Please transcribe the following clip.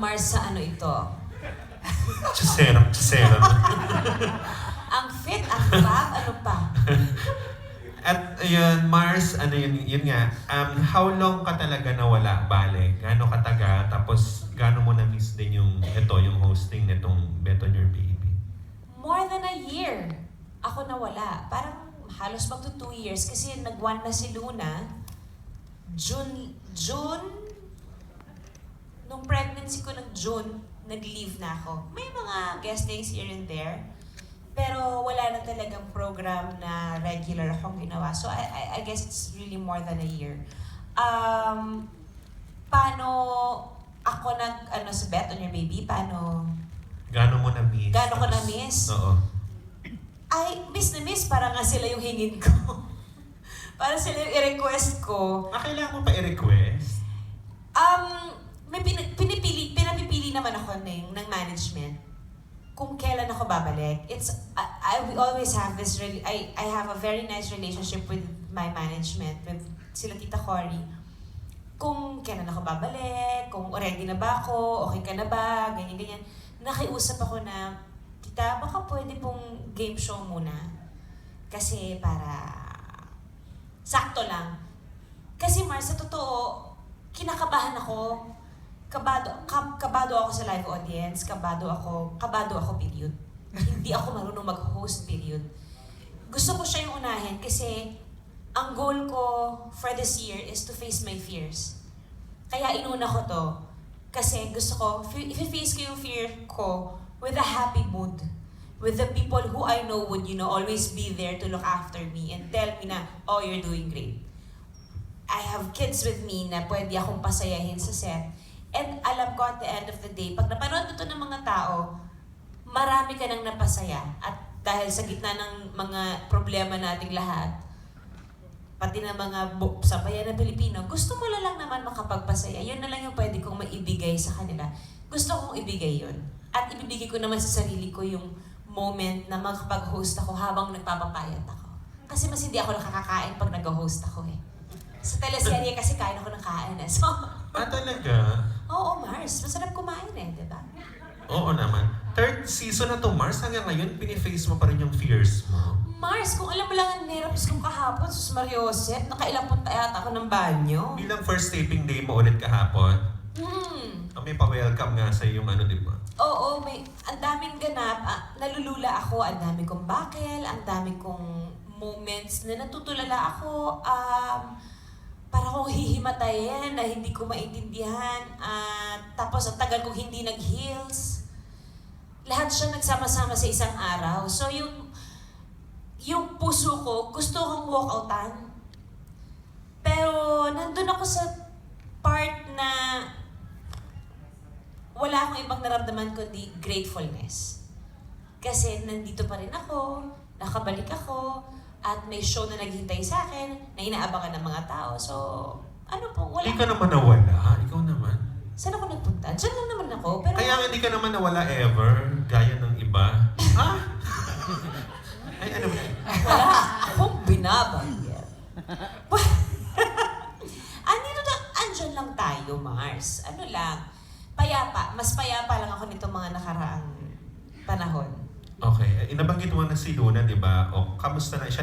Mars sa ano ito? Chaserang, chaserang. Ang fit, ang fab, ano pa? At ayun, Mars, ano yun, yun nga, um, how long ka talaga nawala, bale? Gaano katagal? Tapos, gaano mo na-miss din yung, ito, yung hosting nitong Bet on Your Baby? More than a year. Ako nawala. Parang halos magto two years kasi nag-one na si Luna. June, June, nung pregnancy ko ng June, nag-leave na ako. May mga guestings here and there. Pero wala na talagang program na regular akong ginawa. So I, I, I guess it's really more than a year. Um, paano ako nag, ano, sa Bet on Your Baby? Paano Gaano mo na-miss? Gaano ko na-miss? Oo. ay, miss na miss, para nga sila yung hingin ko. para sila yung i-request ko. Ah, kailangan mo pa i-request? Um, may pin- pinipili, pinapipili naman ako ng, ng management kung kailan ako babalik. It's, I, I we always have this, really, I, I have a very nice relationship with my management, with sila Tita Cory. Kung kailan ako babalik, kung ready na ba ako, okay ka na ba, ganyan-ganyan. Nakiusap ako na, Tita, baka pwede pong game show muna. Kasi para sakto lang. Kasi Mars, sa totoo, kinakabahan ako. Kabado, kab, kabado ako sa live audience, kabado ako, kabado ako period. Hindi ako marunong mag-host period. Gusto ko siya yung unahin kasi ang goal ko for this year is to face my fears. Kaya inuna ko to. Kasi gusto ko, f- i-face ko yung fear ko with a happy mood. With the people who I know would, you know, always be there to look after me and tell me na, oh, you're doing great. I have kids with me na pwede akong pasayahin sa set. And alam ko at the end of the day, pag napanood mo to ng mga tao, marami ka nang napasaya. At dahil sa gitna ng mga problema nating lahat, pati ng mga bu- sa bayan ng Pilipino, gusto mo na lang naman makapagpasaya. Yun na lang yung pwede kong maibigay sa kanila. Gusto kong ibigay yun. At ibibigay ko naman sa sarili ko yung moment na makapag-host ako habang nagpapapayat ako. Kasi mas hindi ako nakakakain pag nag-host ako eh. Sa teleserye kasi kain ako ng kain eh. So, Ah, talaga? Oo Mars, masarap kumain eh, di ba? Oo naman. Third season na to, Mars, hanggang ngayon, piniface mo pa rin yung fears mo. Mars, kung alam mo lang ang nervous kong kahapon, sus Mariosep, nakailang punta yata ako ng banyo. Bilang first taping day mo ulit kahapon, Hmm. ah, may pa-welcome nga sa yung ano, di ba? Oo, may ang daming ganap. Ah, nalulula ako, ang dami kong bakel, ang dami kong moments na natutulala ako. Kong hihimatayin na hindi ko maintindihan. At tapos ang tagal kong hindi nag-heals. Lahat siya nagsama-sama sa isang araw. So yung yung puso ko, gusto kong walk-outan. Pero nandun ako sa part na wala akong ibang naramdaman kundi gratefulness. Kasi nandito pa rin ako, nakabalik ako, at may show na naghihintay sa akin, na inaabangan ng mga tao. So, ano po, wala. Hindi ka naman nawala. Ikaw naman. Saan ako nagpunta? Diyan lang naman ako. Pero, Kaya nga hindi ka naman nawala ever, gaya ng iba. Ah! Ay, ano ba? wala akong binabanggit. Andito na, andyan lang tayo, Mars. Ano lang, payapa. Mas payapa lang ako nito mga nakaraang panahon. Okay, inabanggit mo na si Luna, di ba? O, kamusta na siya?